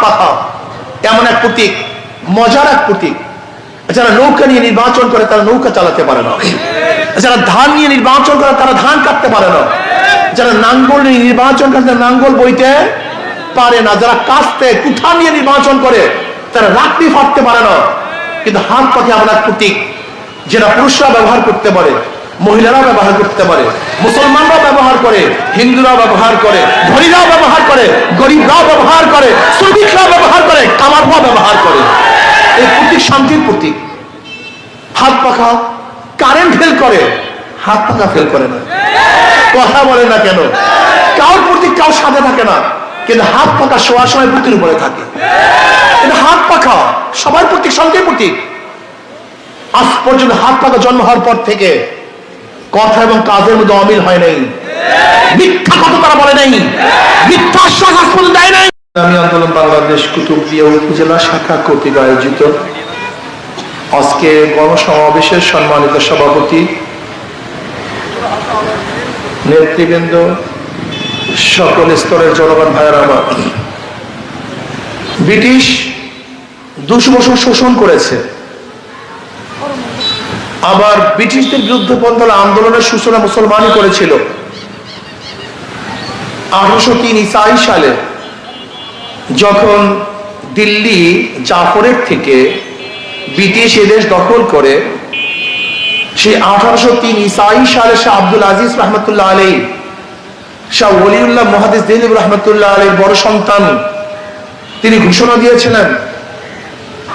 পাখা এমন এক প্রতীক? মজার এক প্রতীক। যারা নৌকা নিয়ে নির্বাচন করে, তারা নৌকা চালাতে পারে না। যারা ধান নিয়ে নির্বাচন করে, তারা ধান কাটতে পারে না। যারা নাঙ্গল নিয়ে নির্বাচন করে, তারা নাঙ্গল বইতে পারে না। যারা কাস্তে, কুঠা নিয়ে নির্বাচন করে, তারা লাকড়ি ফাটতে পারে না। কিন্তু হাত পাখি এক প্রতীক, যেটা পুরুষরা ব্যবহার করতে পারে। মহিলারা ব্যবহার করতে পারে মুসলমানরা ব্যবহার করে হিন্দুরা ব্যবহার করে, ধনীরাও ব্যবহার করে, গরিবরাও ব্যবহার করে শ্রমিকরা ব্যবহার করে কামাররা ব্যবহার করে। এই প্রতীক শান্তির প্রতীক। হাত পাখা কারেন্ট ফেল করে, হাত পাখা ফেল করে না। কথা বলে না কেন? কার প্রতীক কার সাথে থাকে না, কিন্তু হাত পাখা শোয়ার সময় বুকের উপরে থাকে। কিন্তু হাত পাখা সবার প্রতীক, শান্তির প্রতীক। আজ পর্যন্ত হাত পাখা জন্ম হওয়ার পর থেকে কথা এবং কাজের মধ্যে অমিল হয় নাই। মিথ্যা কথা তারা বলে নাই। মিথ্যা আশ্বাস দেয় নাই। আন্দোলন বাংলাদেশ কুতুবদিয়া উপজেলা শাখা কর্তৃক আয়োজিত আজকে গণসমাবেশের সম্মানিত সভাপতি, নেতৃবৃন্দ, সকল স্তরের জনগণ ভাইয়ের আমার। ব্রিটিশ দুশো বছর শোষণ করেছে। আবার ব্রিটিশদের বিরুদ্ধে পন্থাল আন্দোলনের সূচনা মুসলমানই করেছিল। আঠারোশো তিন ইসাই সালে যখন দিল্লি জাফরের থেকে ব্রিটিশ এদেশ দখল করে, সেই আঠারোশো তিন ইসাই সালে শাহ আব্দুল আজিজ রহমতুল্লাহ আলী শাহ ওলিউল্লাহ মহাদিস দিলীপ রহমতুল্লাহ আলীর বড় সন্তান, তিনি ঘোষণা দিয়েছিলেন,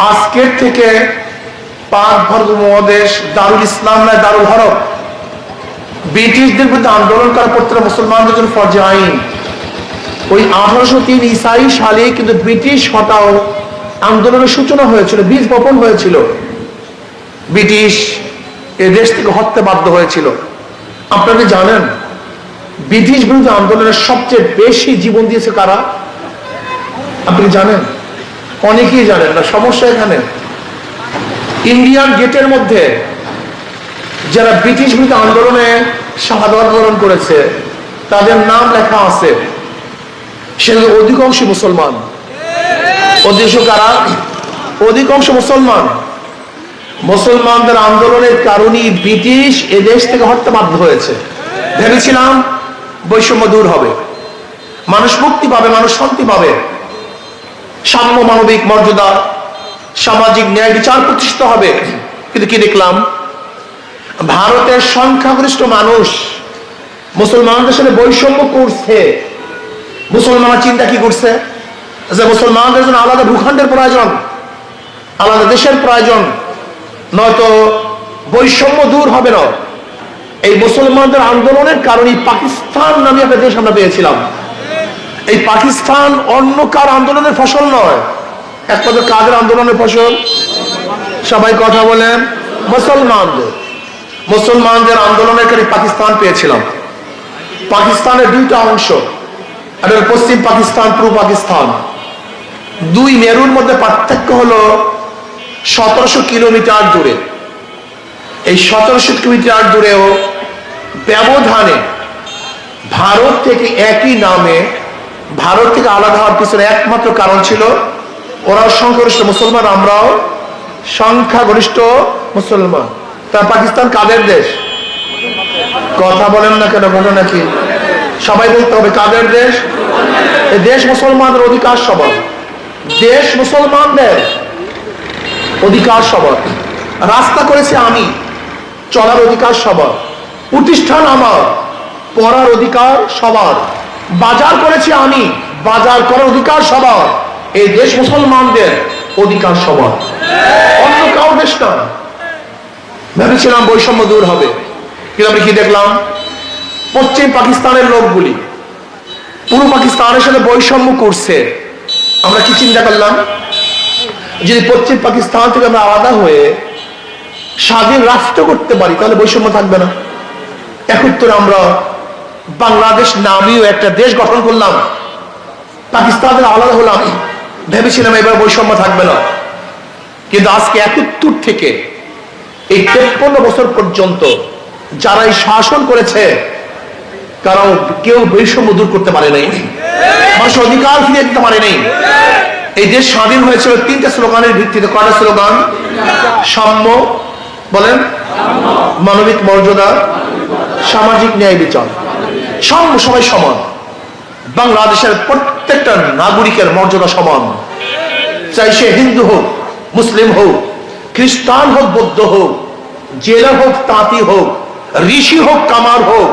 আজকের থেকে পাক ভারত মহাদেশ দারুল ইসলাম নয় দারুল হরব ব্রিটিশদের বিরুদ্ধে আন্দোলন করা মুসলমানদের জন্য আইন। ওই আঠারোশো তিন ইসাই সালে কিন্তু ব্রিটিশ হটাও আন্দোলনের সূচনা হয়েছিল, বীজ বপন হয়েছিল। ব্রিটিশ এ দেশ থেকে বাধ্য হয়েছিল। আপনারা জানেন, ব্রিটিশ বিরুদ্ধে আন্দোলনের সবচেয়ে বেশি জীবন দিয়েছে কারা? আপনি জানেন? অনেকেই জানেন না, সমস্যা এখানে। ইন্ডিয়ান গেটের মধ্যে যারা ব্রিটিশ বিরুদ্ধে আন্দোলনে শাহাদ আন্দোলন করেছে, তাদের নাম লেখা আছে সেগুলো অধিকাংশ মুসলমান। অধিকাংশ কারা? অধিকাংশ মুসলমান। মুসলমানদের আন্দোলনের কারণেই ব্রিটিশ এদেশ থেকে হত্যা বাধ্য হয়েছে। ভেবেছিলাম বৈষম্য দূর হবে। মানুষ মুক্তি পাবে, মানুষ শান্তি পাবে। সাম্য মানবিক মর্যাদা সামাজিক ন্যায় বিচার প্রতিষ্ঠিত হবে। কিন্তু কি দেখলাম? ভারতের সংখ্যাগরিষ্ঠ মানুষ মুসলমানদের সাথে বৈষম্য করছে। মুসলমান চিন্তা কি করছে? যে মুসলমানদের জন্য আলাদা ভূখণ্ডের প্রয়োজন, আলাদা দেশের প্রয়োজন, নয়তো বৈষম্য দূর হবে না। এই মুসলমানদের আন্দোলনের কারণে পাকিস্তান নামে একটা দেশ আমরা পেয়েছিলাম। এই পাকিস্তান অন্য কার আন্দোলনের ফসল নয় একমাত্র কাদের আন্দোলনের ফসল? সবাই কথা বলেন মুসলমানদের। মুসলমানদের আন্দোলনের কারণে পাকিস্তান পেয়েছিলাম। পাকিস্তানের দুইটা অংশ একটা পশ্চিম পাকিস্তান, পূর্ব পাকিস্তান। দুই মেরুর মধ্যে পার্থক্য হলো সতেরোশো কিলোমিটার দূরে। এই সতেরোশো কিলোমিটার দূরেও ব্যবধানে ভারত থেকে একই নামে, ভারত থেকে আলাদা হওয়ার পিছনে একমাত্র কারণ ছিল ওরাও সংখ্যাগরিষ্ঠ মুসলমান, আমরাও সংখ্যাগরিষ্ঠ মুসলমান। তা পাকিস্তান কাদের দেশ? কথা বলেন না কেন ঘটনা কি সবাই বলতে হবে কাদের দেশ? দেশ মুসলমানদের অধিকার সবার। দেশ মুসলমানদের অধিকার সবার। রাস্তা করেছে আমি, চলার অধিকার সবার। প্রতিষ্ঠান আমার, পড়ার অধিকার সবার। বাজার করেছি আমি, বাজার করার অধিকার সবার। এই দেশ মুসলমানদের অধিকার সবার। অন্য কাউ দেশ না। ভেবেছিলাম বৈষম্য দূর হবে। কিন্তু আমি কি দেখলাম? পশ্চিম পাকিস্তানের লোকগুলি পূর্ব পাকিস্তানের সাথে বৈষম্য করছে। আমরা কি চিন্তা করলাম? যদি পশ্চিম পাকিস্তান থেকে আমরা আলাদা হয়ে স্বাধীন রাষ্ট্র করতে পারি, তাহলে বৈষম্য থাকবে না। একত্তরে আমরা বাংলাদেশ নামীয় একটা দেশ গঠন করলাম। পাকিস্তান থেকে আলাদা হলাম। ভেবেছিলাম এবার বৈষম্য থাকবে না। কিন্তু আজকে একাত্তর থেকে এই তেপ্পন্ন বছর পর্যন্ত যারাই শাসন করেছে কারণ কেউ বৈষম্য দূর করতে পারে নাই। মানুষের অধিকার ফিরিয়ে দিতে পারে নাই। এই দেশ স্বাধীন হয়েছিল তিনটা স্লোগানের ভিত্তিতে। কয়টা স্লোগান? সাম্য, বলেন, মানবিক মর্যাদা, সামাজিক ন্যায় বিচার। সাম্য সবাই সমান। বাংলাদেশের প্রত্যেকটা নাগরিকের মর্যাদা সমান। চাই সে হিন্দু হোক, মুসলিম হোক, খ্রিস্টান হোক, বৌদ্ধ হোক, জেলা হোক, তাঁতি হোক, ঋষি হোক, কামার হোক,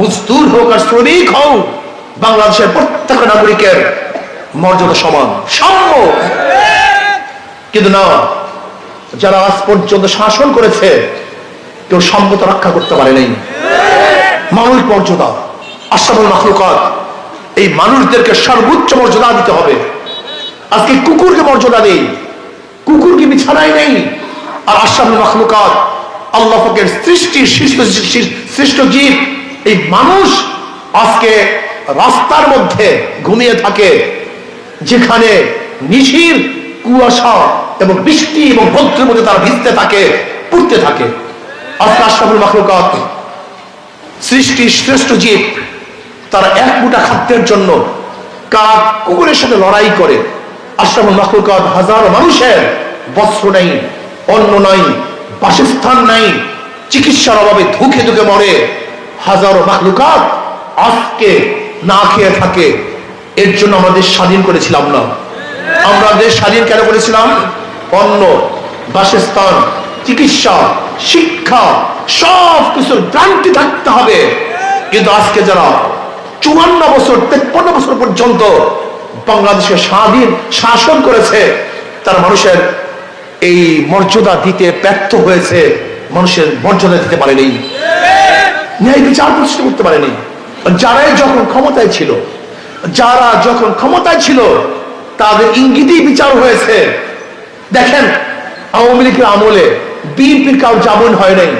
মজদুর হোক আর শ্রমিক হোক, বাংলাদেশের প্রত্যেক নাগরিকের মর্যাদা সমান। সাম্য। কিন্তু না, যারা আজ পর্যন্ত শাসন করেছে, কেউ সম্মত রক্ষা করতে পারে নাই। মানবিক মর্যাদা আশাবল মাখলুকাত এই মানুষদেরকে সর্বোচ্চ মর্যাদা দিতে হবে। আজকে কুকুরকে মর্যাদা নেই। কুকুরকে বিছানায় নেই। আর আশাবল মাখলুকাত আল্লাহ পাকের সৃষ্টির সৃষ্ট সৃষ্ট জীব, এই মানুষ আজকে রাস্তার মধ্যে ঘুমিয়ে থাকে, যেখানে নিশির কুয়াশা এবং বৃষ্টি এবং রৌদ্রের মধ্যে তারা ভিজতে থাকে, পড়তে থাকে। আজকে আশরাফুল মাখলুকাত সৃষ্টির শ্রেষ্ঠ জীব তারা এক মুঠা খাদ্যের জন্য কাক কুকুরের সাথে লড়াই করে। আশরাফুল মাখলুকাত হাজারো মানুষের বস্ত্র নেই, অন্ন নাই, বাসস্থান নাই, চিকিৎসার অভাবে ধুকে ধুকে মরে। হাজারো মাখলুকাত আজকে না খেয়ে থাকে, এর জন্য আমাদের স্বাধীন করেছিলাম না। আমরা দেশ স্বাধীন কেন করেছিলাম? অন্ন, বাসস্থান, চিকিৎসা, শিক্ষা সব কিছুর ক্রান্তি থাকতে হবে। কিন্তু আজকে যারা চুয়ান্ন বছর, তেপ্পান্ন বছর পর্যন্ত বাংলাদেশকে স্বাধীন শাসন করেছে। তারা মানুষের এই মর্যাদা দিতে ব্যর্থ হয়েছে। মানুষের মর্যাদা দিতে পারেনি। ন্যায় বিচার প্রতিষ্ঠা করতে পারেনি। যারাই যখন ক্ষমতায় ছিল, যারা যখন ক্ষমতায় ছিল, তাদের ইঙ্গিতেই বিচার হয়েছে। দেখেন, আওয়ামী লীগের আমলে বিএনপির কাউ জামিন হয় নাই।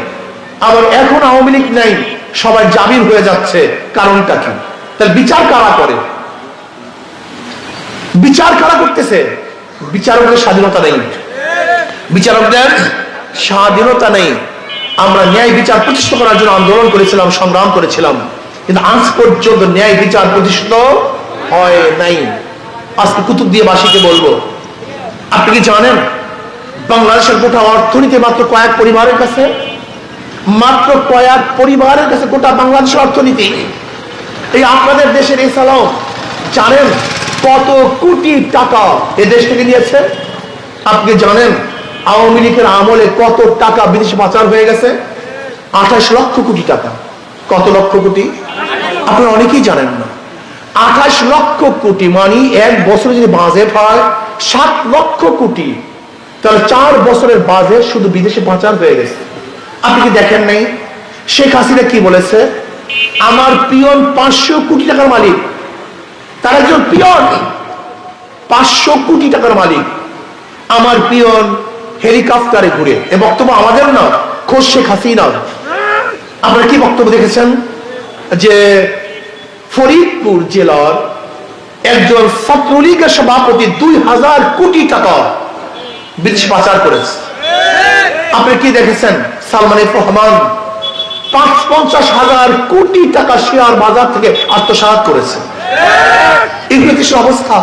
আবার এখন আওয়ামী লীগ নাই, সবাই জামিন হয়ে যাচ্ছে। কারণটা কি? তাহলে বিচার কারা করে? বিচার কারা করতেছে? বিচারকের স্বাধীনতা নেই। বিচারকদের স্বাধীনতা নেই। আমরা ন্যায় বিচার প্রতিষ্ঠা করার জন্য আন্দোলন করেছিলাম, সংগ্রাম করেছিলাম। কিন্তু আজ পর্যন্ত ন্যায় বিচার প্রতিষ্ঠিত হয় নাই। আজকে কুতুব দিয়ে বাসীকে বলব, আপনি কি জানেন, বাংলাদেশের গোটা অর্থনীতি মাত্র কয়েক পরিবারের কাছে? মাত্র কয়েক পরিবারের কাছে গোটা বাংলাদেশের অর্থনীতি এই আপনাদের দেশের এছাড়াও জানেন কত কোটি টাকা এ দেশ থেকে নিয়েছে? আপনি জানেন আওয়ামী লীগের আমলে কত টাকা বিদেশে পাচার হয়ে গেছে? আঠাশ লক্ষ কোটি টাকা। কত লক্ষ কোটি? আপনারা অনেকেই জানেন না। আঠাশ লক্ষ কোটি মানে এক বছরে যদি বাজেট হয় সাত লক্ষ কোটি। তাহলে চার বছরের বাজেট শুধু বিদেশে পাচার হয়ে গেছে। আপনি কি দেখেন নাই? শেখ হাসিনা কি বলেছে? আমার পিয়ন পাঁচশো কোটি টাকার মালিক। তার একজন পিয়ন, পাঁচশো কোটি টাকার মালিক। আমার পিয়ন হেলিকপ্টারে ঘুরে, এ বক্তব্য আমাদের না খোঁজ শেখ হাসিনা আপনারা কি বক্তব্য দেখেছেন? যে ফরিদপুর জেলার একজন ছাত্রলীগের সভাপতি দুই হাজার কোটি টাকা বিদেশ পাচার করেছে। আপনি কি দেখেছেন? সালমান রহমান পাঁচ পঞ্চাশ হাজার কোটি টাকা শেয়ার বাজার থেকে আত্মসাৎ করেছে। এগুলো কিছু অবস্থা?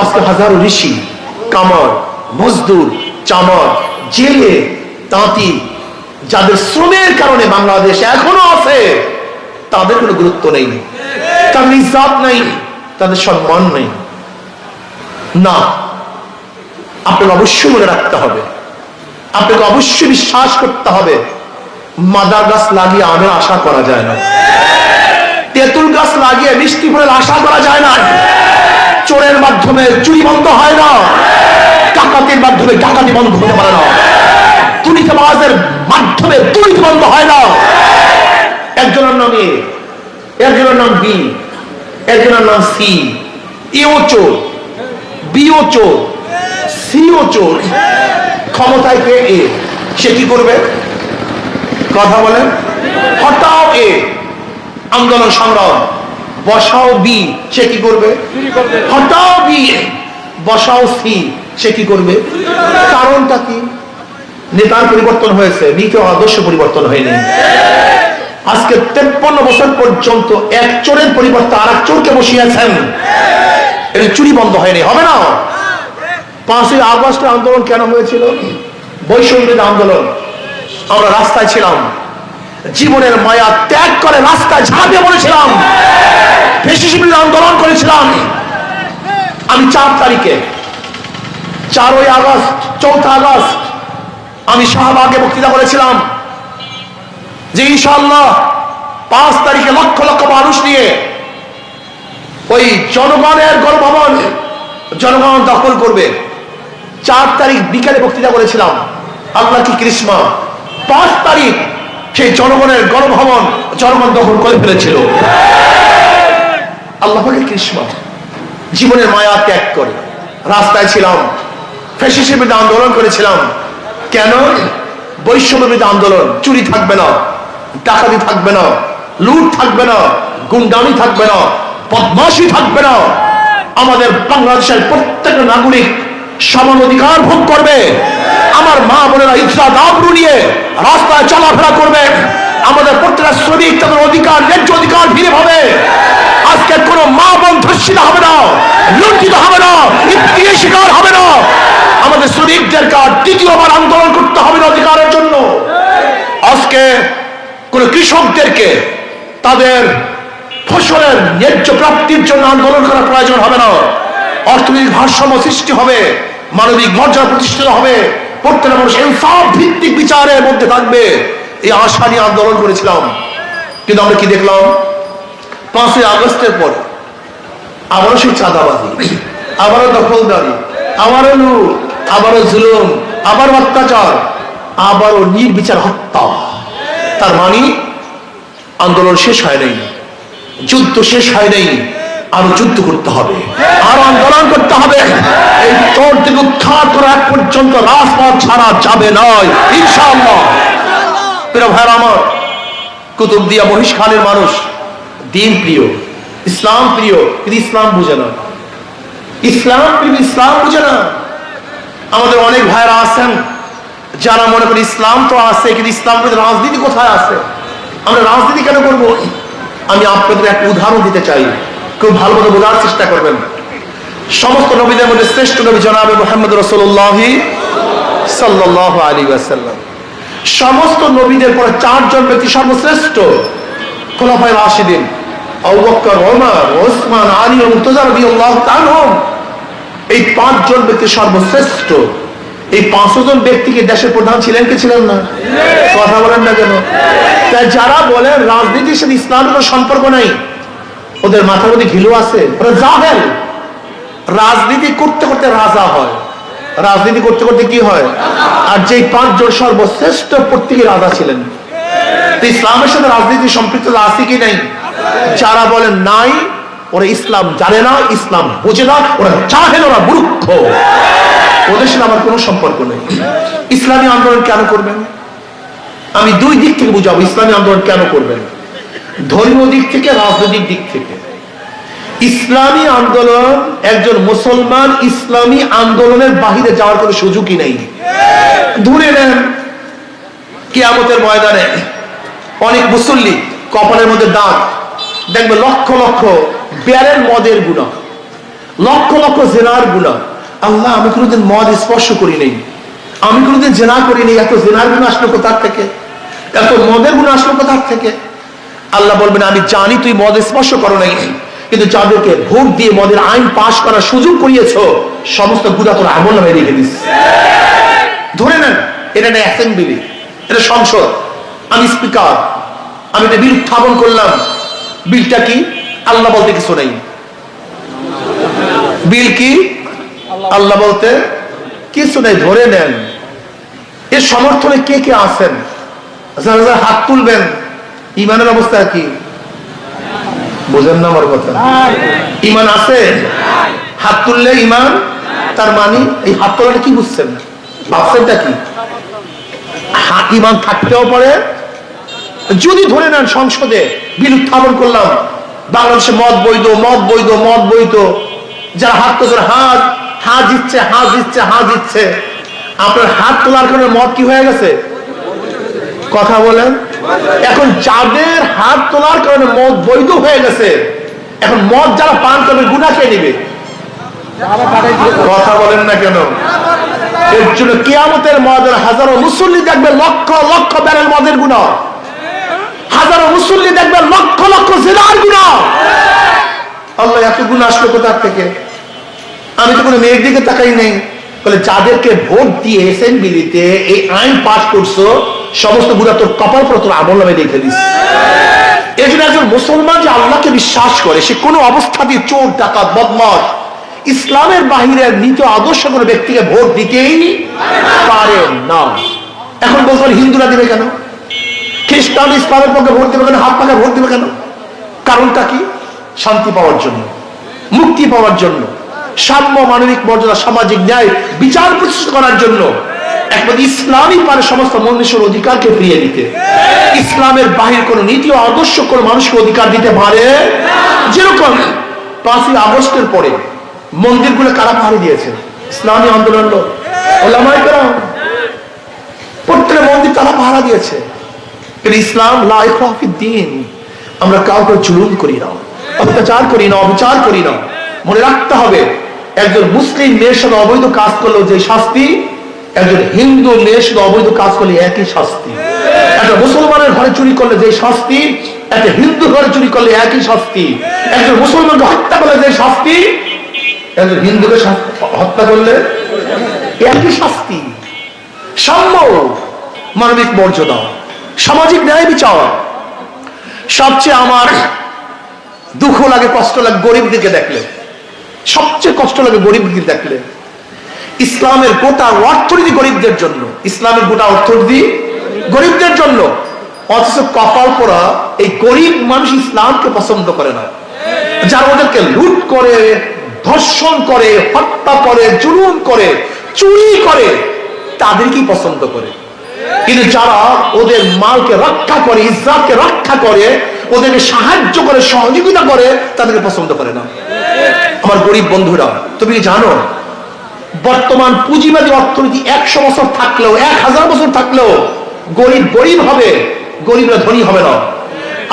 আজকে হাজারো ঋষি, কামর, মজদুর, চামর, জেলে, তাঁতি, যাদের শ্রমের কারণে বাংলাদেশ এখনও আছে, তাদের কোনো গুরুত্ব নেই। তাদের ইজাত নেই, তাদের সম্মান নেই। না, আপনাকে অবশ্যই মনে রাখতে হবে। আপনাকে অবশ্যই বিশ্বাস করতে হবে, মাদার গাছ লাগিয়ে আমের আশা করা যায় না। তেঁতুল গাছ লাগিয়ে মিষ্টি ফলের আশা করা যায় না। চোরের মাধ্যমে চুরি বন্ধ হয় না। ডাকাতির মাধ্যমে ডাকাতি বন্ধ হতে পারে না। দুর্নীতিবাজের মাধ্যমে দুর্নীতি বন্ধ হয় না। একজনের নাম এ, একজনের নাম বি, একজনের নাম সি, এও চোর, বিও চোর, সিও চোর। ক্ষমতায় কে এ? সে কি করবে? কথা বলেন। হটাও এ আন্দোলন সংগ্রাম। বসাও বি সে কি করবে? হটাও বি বসাও সি সে কি করবে? কারণটা কি? নেতার পরিবর্তন হয়েছে, নীতি আদর্শ পরিবর্তন হয়নি। আজকে তেপ্পান্ন বছর পর্যন্ত এক চোরের পরিবর্তে আর এক চোরকে বসিয়েছেন। এটা চুরি বন্ধ হয়নি, হবে না? পাঁচই আগস্ট আন্দোলন কেন হয়েছিল? বৈষম্যের আন্দোলন। আমরা রাস্তায় ছিলাম। জীবনের মায়া ত্যাগ করে রাস্তায় ঝাঁপিয়ে পড়েছিলাম। আন্দোলন করেছিলাম। আমি চার তারিখে, চারই আগস্ট, চৌঠা আগস্ট, আমি শাহবাগে বক্তৃতা করেছিলাম যে ইনশাল্লাহ পাঁচ তারিখে লক্ষ লক্ষ মানুষ নিয়ে ওই জনগণের গণভবন, জনগণ দখল করবে। চার তারিখ বিকালে বক্তৃতা করেছিলাম। আল্লাহ কি কৃষ্মা পাঁচ তারিখ সেই জনগণের গণভবন, জনগণ দখল করে ফেলেছিল। আল্লাহ কৃষ্মা জীবনের মায়া ত্যাগ করে। রাস্তায় ছিলাম। ফ্যাসিসের বিরুদ্ধে আন্দোলন করেছিলাম। কেন? বৈষম্য বিরুদ্ধে আন্দোলন। চুরি থাকবে না। ডাকাতি থাকবে না। লুট থাকবে না। গুন্ডামি থাকবে না। বদমাশি থাকবে না। আমাদের বাংলাদেশের প্রত্যেকটা নাগরিক সমান অধিকার ভোগ করবে। আমার মা বোনেরা ইফরাদ আবরু নিয়ে রাস্তায় চলাফেরা করবে। আমাদের প্রত্যেকটা শ্রমিক তাদের অধিকার, ন্যায্য অধিকার ফিরে পাবে। আজকে কোনো মা বোন ধর্ষিত হবে না, লুণ্ঠিত হবে না ইফতির শিকার হবে না। আমাদের শ্রমিকদের কার দ্বিতীয়বার আন্দোলন করতে হবে না অধিকারের জন্য। আজকে কোন কৃষকদেরকে তাদের ফসলের ন্যায্য প্রাপ্তির জন্য আন্দোলন করার প্রয়োজন হবে না। অর্থনৈতিক ভারসাম্য সৃষ্টি হবে। মানবিক মর্যাদা প্রতিষ্ঠিত হবে। প্রত্যেকটা মানুষ ইনসাফ ভিত্তিক বিচারের মধ্যে থাকবে। এই আশা নিয়ে আন্দোলন করেছিলাম। কিন্তু আমরা কি দেখলাম? পাঁচই আগস্টের পর আবারও সেই চাঁদাবাজি, আবারও দখলদারি, আবারও লুট, আবারও জুলুম, আবারও অত্যাচার, আবারও নির্বিচার হত্যা। তার মানে আন্দোলন শেষ হয় নাই, যুদ্ধ শেষ হয় নাই। আরও যুদ্ধ করতে হবে, আরও আন্দোলন করতে হবে। এই চোর থেকে উদ্ধার করা পর্যন্ত রাজপথ ছাড়া যাবে নয় ইনশাআল্লাহ। প্রিয় আমার মহিষ খানের মানুষ, দিন প্রিয়, ইসলাম প্রিয়, কিন্তু ইসলাম বুঝে না। ইসলাম প্রিয় ইসলাম বুঝে না। আমাদের অনেক ভাইরা আছেন, যারা মনে করি ইসলাম তো আছে, কিন্তু ইসলাম রাজনীতি কোথায় আছে? আমরা রাজনীতি কেন করব? আমি আপনাদের একটা উদাহরণ দিতে চাই। খুব ভালো মতো বোঝার চেষ্টা করবেন। সমস্ত নবীদের মধ্যে শ্রেষ্ঠ নবী জনাবে মোহাম্মদ রসুল্লাহ সাল্লাহ আলী ওয়াসাল্লাম। সমস্ত নবীদের পরে চারজন ব্যক্তি সর্বশ্রেষ্ঠ। খোলাফায় রাশিদিন আবু বকর ওমর ওসমান আলী ও মুর্তজা রাদিয়াল্লাহু তাআলা এই পাঁচজন ব্যক্তি সর্বশ্রেষ্ঠ। এই পাঁচজন ব্যক্তিকে দেশের প্রধান ছিলেন কি ছিলেন না? কথা বলেন না কেন? তাই যারা বলেন রাজনীতির সাথে ইসলামের কোনো সম্পর্ক নাই। ওদের মাথার মধ্যে ঘিলু আছে? ওরা রাজনীতি করতে করতে রাজা হয়। রাজনীতি করতে করতে কি হয়? আর যেই পাঁচজন সর্বশ্রেষ্ঠ প্রত্যেকে রাজা ছিলেন। ইসলামের সাথে রাজনীতি সম্পৃক্ত আছে কি নাই? যারা বলেন নাই, ওরা ইসলাম জানে না, ইসলাম বোঝে না, ওরা চাহেন ওরা মূর্খ। ওদের সাথে আমার কোনো সম্পর্ক নেই। ইসলামী আন্দোলন কেন করবেন? আমি দুই দিক থেকে বুঝাবো, ইসলামী আন্দোলন কেন করবেন? ধর্মীয় দিক থেকে, রাজনৈতিক দিক থেকে। ইসলামী আন্দোলন, একজন মুসলমান ইসলামী আন্দোলনের বাহিরে যাওয়ার কোনো সুযোগই নেই। ধরে নেন, কিয়ামতের ময়দানে অনেক মুসল্লি কপালের মধ্যে দাগ দেখবে লক্ষ লক্ষ বেয়ারের মদের গুণা, লক্ষ লক্ষ জেনার গুণা। আল্লাহ, আমি কোনোদিন মদ স্পর্শ করি নেই। আমি কোনোদিন জেনা করি নেই, এত জেনার গুণ আসলো কোথার থেকে? এত মদের গুণ আসলো কোথার থেকে? আল্লাহ বলবেন, আমি জানি তুই মদ স্পর্শ করো নাই, কিন্তু যাদেরকে ভোট দিয়ে মদের আইন পাশ করার সুযোগ করিয়েছ, সমস্ত গুণা তোর আমল নামে রেখে দিস। ধরে নেন, এটা না অ্যাসেম্বলি এটা সংসদ। আমি স্পিকার আমি একটা বিল উত্থাপন করলাম। বিলটা কি? আল্লাহ বলতে কিছু নেই। বিল কি? আল্লাহ বলতে কিছু নেই। ধরে নেন, এর সমর্থনে কে কে আছেন? হাত তুলবেন ইমানের অবস্থা কি? বোঝেন না আমার কথা। ইমান আছে? হাত তুললে ইমান, তার মানে এই হাত তোলাটা কি বুঝছেন? ভাবছেনটা কি? হা- ইমান থাকতেও পারে। যদি ধরে নেন সংসদে বিল উত্থাপন করলাম, বাংলাদেশে মদ বৈধ মদ বৈধ মদ বৈধ, যারা হাত তো হাত হাত দিচ্ছে হাত দিচ্ছে হাত দিচ্ছে, আপনার হাত তোলার কারণে মদ কি হয়ে গেছে? কথা বলেন। এখন যাদের হাত তোলার কারণে মদ বৈধ হয়ে গেছে। এখন মদ যারা পান করবে গুণা কে নিবে? কথা বলেন না কেন? এর জন্য কিয়ামতের মদের হাজারো মুসল্লি দেখবে লক্ষ লক্ষ ব্যারেল মদের গুণা হাজারো মুসল্লি দেখবে লক্ষ লক্ষ জেলার গুণা আল্লাহ, এত গুণ আসলো কোথার থেকে? আমি তো কোনো মেয়ের দিকে তাকাই নাই। বলে, যাদেরকে ভোট দিয়ে এসএনবিলিতে এই আইন পাস করছ সমস্ত গুণা তোর কপাল পর তোর আমল নামে দেখে দিস। এই জন্য একজন মুসলমান যে আল্লাহকে বিশ্বাস করে, সে কোনো অবস্থাতেই চোর, ডাকাত বদমাস ইসলামের বাহিরের নীতি আদর্শ কোনো ব্যক্তিকে ভোট দিতেই পারে না। এখন বলছেন হিন্দুরা দিবে কেন? খ্রিস্টান ইসলামের পক্ষে ভোট দেবে কেন? হাত পাখা ভোট দেবে কেন? কারণটা কি? শান্তি পাওয়ার জন্য, মুক্তি পাওয়ার জন্য, সাম্য, মানবিক মর্যাদা, সামাজিক ন্যায়, বিচার প্রতিষ্ঠা করার জন্য। একমাত্র ইসলামই পারে সমস্ত মনুষ্যের অধিকারকে ফিরিয়ে দিতে। ইসলামের বাহির কোন নীতি আদর্শ মানুষকে অধিকার দিতে পারে? যেরকম পাঁচই আগস্টের পরে মন্দিরগুলো কারা দিয়েছে? ইসলামী আন্দোলন মন্দির তারা দিয়েছে। ইসলাম দিন আমরা কাউকে জুলুম করি না। অত্যাচার করি না, অবিচার করি না। মনে রাখতে হবে, একজন মুসলিম মেয়ের সাথে অবৈধ কাজ করলেও যে শাস্তি একজন হিন্দু মেয়ের সাথে অবৈধ কাজ করলে একই শাস্তি। একটা মুসলমানের ঘরে চুরি করলে যে শাস্তি, একটা হিন্দু ঘরে চুরি করলে একই শাস্তি। একজন মুসলমানকে হত্যা করলে যে শাস্তি, একজন হিন্দুকে হত্যা করলে একই শাস্তি। সাম্য মানবিক মর্যাদা, সামাজিক ন্যায় বিচার। সবচেয়ে আমার দুঃখ লাগে, কষ্ট লাগে গরিবদেরকে দেখলে। সবচেয়ে কষ্ট লাগে গরিবদের দেখলে। ইসলামের গোটা অর্থনীতি গরিবদের জন্য। ইসলামের গোটা অর্থনীতি গরিবদের জন্য। অথচ কপাল পরা এই গরিব মানুষ ইসলামকে পছন্দ করে না। যারা ওদেরকে লুট করে, ধর্ষণ করে, হত্যা করে, জুলুম করে, চুরি করে, তাদেরকেই পছন্দ করে। কিন্তু যারা ওদের মালকে রক্ষা করে ইসলামকে রক্ষা করে, ওদেরকে সাহায্য করে, সহযোগিতা করে, তাদেরকে পছন্দ করে না। আমার গরিব বন্ধুরা, তুমি জানো? বর্তমান পুঁজিবাদী অর্থনীতি একশো বছর থাকলেও, এক হাজার বছর থাকলেও গরিব গরিব হবে, গরিবরা ধনী হবে না।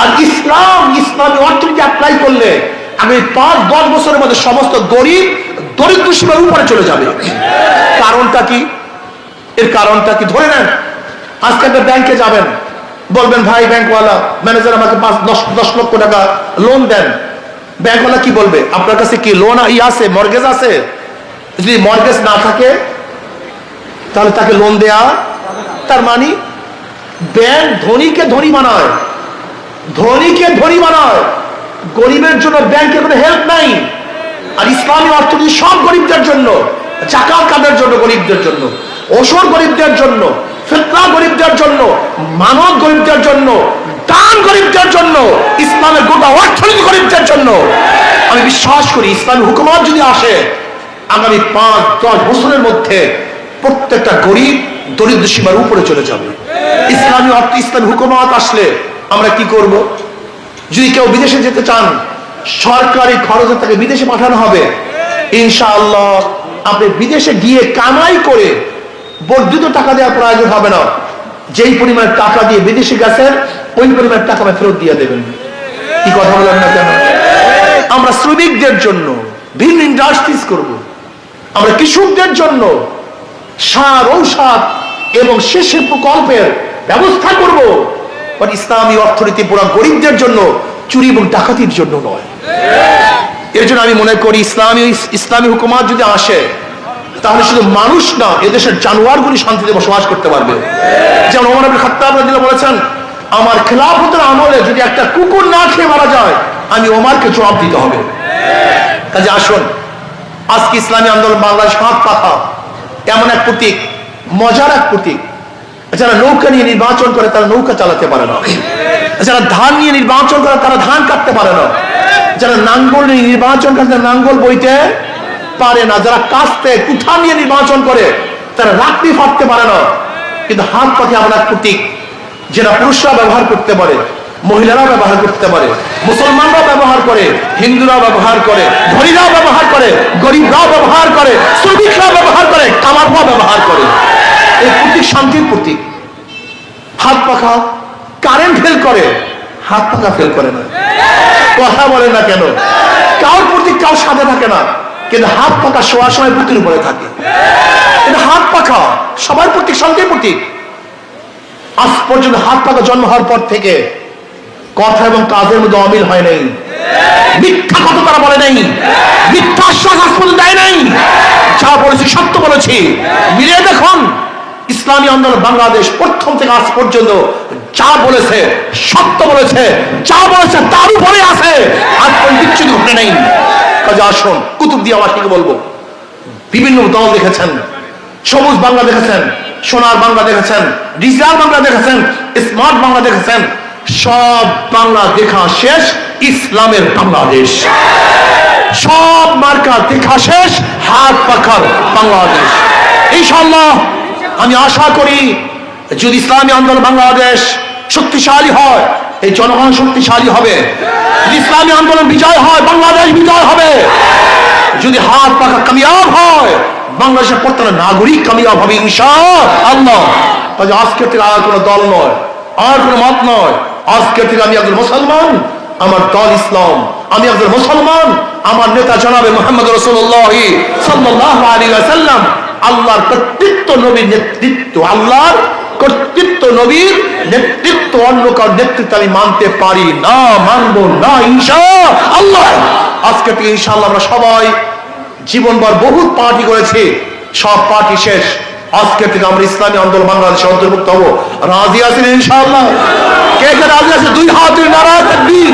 আর ইসলাম, ইসলামী অর্থনীতি অ্যাপ্লাই করলে আমি পাঁচ, দশ বছরের মধ্যে সমস্ত গরিব দরিদ্র সীমার উপরে চলে যাবে। কারণটা কি? এর কারণটা কি? ধরে নেন, আজকে একটা ব্যাংকে যাবেন, বলবেন, ভাই ব্যাংকওয়ালা ম্যানেজার আমাকে পাঁচ, দশ দশ লক্ষ টাকা লোন দেন। ব্যাংকওয়ালা কি বলবে? আপনার কাছে কি লোন ই আছে মর্গেজ আছে? যদি মর্গেজ না থাকে, তাহলে তাকে লোন দেয়া, তার মানে ব্যাংক ধনীকে ধনী বানায়, ধনীকে ধনী বানায়। গরিবের জন্য ব্যাংকের কোনো হেল্প নাই। আর ইসলামী অর্থনীতি সব গরিবদের জন্য চাকাল কাদের জন্য? গরিবদের জন্য। ওসর গরিবদের জন্য, ফেতনা গরিবদের জন্য, মানব গরিবদের জন্য, দান গরিবদের জন্য, ইসলামের গোটা অর্থনীতি গরিবদের জন্য। আমি বিশ্বাস করি ইসলামী হুকুমত যদি আসে আগামী পাঁচ, দশ বছরের মধ্যে প্রত্যেকটা গরিব দরিদ্র সীমার উপরে চলে যাবে। ইসলামী অর্থ, ইসলামী হুকুমত আসলে আমরা কি করব? যদি কেউ বিদেশে যেতে চান, সরকারি খরচে তাকে বিদেশে পাঠানো হবে। ইনশাআল্লাহ আপনি বিদেশে গিয়ে কামাই করে বর্ধিত টাকা দেওয়ার প্রয়োজন হবে না। যেই পরিমাণ টাকা দিয়ে বিদেশে গেছেন, ওই পরিমাণ টাকা ফেরত দিয়ে দেবেন। কি কথা বলেন না কেন? আমরা শ্রমিকদের জন্য ভিন্ন ইন্ডাস্ট্রিজ করব। আমরা কৃষকদের জন্য সার, ঔষধ এবং শেষের প্রকল্পের ব্যবস্থা করব। বাট ইসলামী অর্থনীতি পুরো গরিবদের জন্য চুরি এবং ডাকাতির জন্য নয়। এর জন্য আমি মনে করি ইসলামী ইসলামী হুকুমাত যদি আসে, তাহলে শুধু মানুষ না, এদেশের জানোয়ারগুলি শান্তিতে বসবাস করতে পারবে। যেমন ওমর আব্দুল খাত্তাব বলেছেন, আমার খেলাফতের আমলে যদি একটা কুকুর না খেয়ে মারা যায়, আমি ওমারকে জবাব দিতে হবে। কাজে আসুন আজকে ইসলামী আন্দোলন বাংলাদেশ হাত পাখা এমন এক প্রতীক, মজার এক প্রতীক। যারা নৌকা নিয়ে নির্বাচন করে, তারা নৌকা চালাতে পারে না। যারা ধান নিয়ে নির্বাচন করে, তারা ধান কাটতে পারে না। যারা নাঙ্গল নিয়ে নির্বাচন করে, তারা নাঙ্গল বইতে পারে না। যারা কাস্তে, কুঠা নিয়ে নির্বাচন করে, তারা রাত্রি ফাটতে পারে না। কিন্তু হাত পাখি এমন এক প্রতীক, যেটা পুরুষরা ব্যবহার করতে পারে। মহিলারা ব্যবহার করতে পারে মুসলমানরা ব্যবহার করে হিন্দুরা ব্যবহার করে, ধনীরাও ব্যবহার করে, গরিবরাও ব্যবহার করে শ্রমিকরা ব্যবহার করে কামাররা ব্যবহার করে। এই প্রতীক শান্তির প্রতীক। হাত পাখা কারেন্ট ফেল করে, হাত পাখা ফেল করে না। কথা বলে না কেন? কার প্রতীক কার সাথে থাকে না, কিন্তু হাত পাখা শোয়ার সময় বুকের উপরে থাকে। কিন্তু হাত পাখা সবার প্রতীক শান্তির প্রতীক। আজ পর্যন্ত হাত পাখা জন্ম হওয়ার পর থেকে কথা এবং কাজের মধ্যে অমিল হয় নাই। মিথ্যা কথা তারা বলে নাই। মিথ্যা আশ্বাস দেয় নাই। যা বলেছি সত্য বলেছি। মিলিয়ে দেখুন, ইসলামী আন্দোলন বাংলাদেশ প্রথম থেকে আজ পর্যন্ত যা বলেছে, সত্য বলেছে, যা বলেছে তার উপরে আছে। আজ পর্যন্ত কিচ্ছু ঘটে নেই। কাজে আসুন, কুতুব দিয়ে আমার থেকে বলব? বিভিন্ন দল দেখেছেন, সবুজ বাংলা দেখেছেন, সোনার বাংলা দেখেছেন, ডিজিটাল বাংলা দেখেছেন, স্মার্ট বাংলা দেখেছেন সব বাংলা দেখা শেষ, ইসলামের বাংলাদেশ। সব মার্কা দেখা শেষ, হাত পাখার বাংলাদেশ। ইনশাল্লাহ আমি আশা করি, যদি ইসলামী আন্দোলন বাংলাদেশ শক্তিশালী হয়, এই জনগণ শক্তিশালী হবে। ইসলামী আন্দোলন বিজয় হয়, বাংলাদেশ বিজয় হবে। যদি হাত পাখা কামিয়াব হয়, বাংলাদেশের প্রত্যেক নাগরিক কামিয়াব হবে ইনশা আল্লাহ আজকে থেকে আর কোনো দল নয়, আর কোনো মত নয়। আজকে থেকে আমি একজন মুসলমান, আমার দল ইসলাম। আমি একজন মুসলমান, আমার নেতা জনাবে মোহাম্মদ রসুল্লাহ সাল্লাহ আলী সাল্লাম আল্লাহর কর্তৃত্ব নবীর নেতৃত্ব, আল্লাহর কর্তৃত্ব নবীর নেতৃত্ব অন্য কার নেতৃত্ব আমি মানতে পারি না, মানবো না, ইনশা আল্লাহ। আজকে থেকে ইনশাআল্লাহ আমরা সবাই জীবনভর বহুত পার্টি করেছি, সব পার্টি শেষ। আজকে থেকে আমরা ইসলামী আন্দোলন বাংলাদেশে অন্তর্ভুক্ত হব। রাজি আছেন ইনশাআল্লাহ? কে কে রাজি আছে? দুই হাতের থাকবি